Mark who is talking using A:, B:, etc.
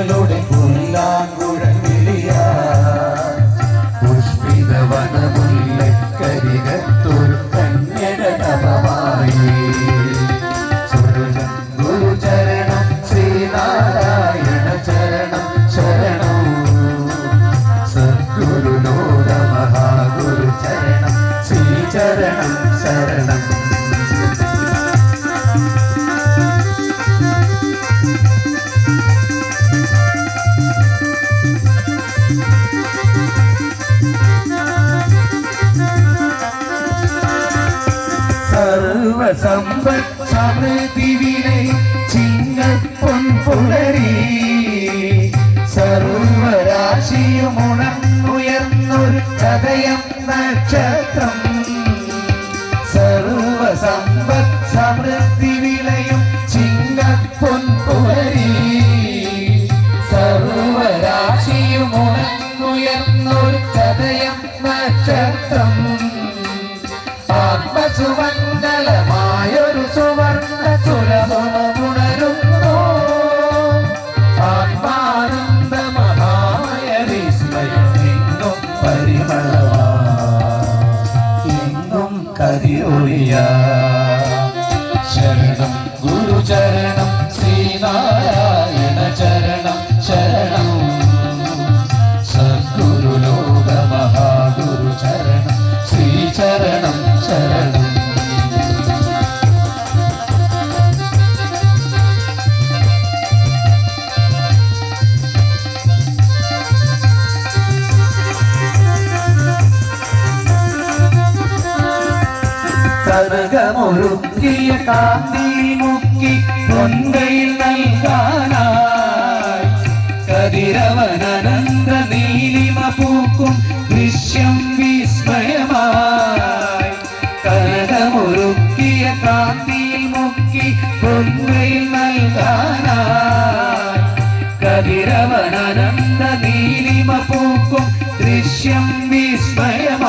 A: കിളികളുടെ പുല്ലാങ്കുഴലിയ. പുഷ്പിത ചരണം ശരണം മഹാഗുരു ചരണം ശരണം. സർവസമ്പത് സമൃദ്ധി വിലൈ ചിങ്ങപ്പൊൻ പുലരി സർവരാശിയും ഉണർന്നുയർന്നൊരു ചതയം നക്ഷത്രം. കരിയൊഴിയ ശരണം ഗുരുചരണം ശ്രീനാരായണ ചരണം ശരണം. കനകമൊരുക്കിയ കാന്തി മുക്കി പൊൻകയിൽ നൽകാനായി. കതിരവനന്ദ നീലിമ പൂക്കും ദൃശ്യം വിസ്മയമായി. കനകമൊരുക്കിയ കാന്തിയിൽ മുക്കി പൊൻകയിൽ നൽകാനായി. കതിരവനന്ദ നീലിമ പൂക്കും ദൃശ്യം വിസ്മയമായി.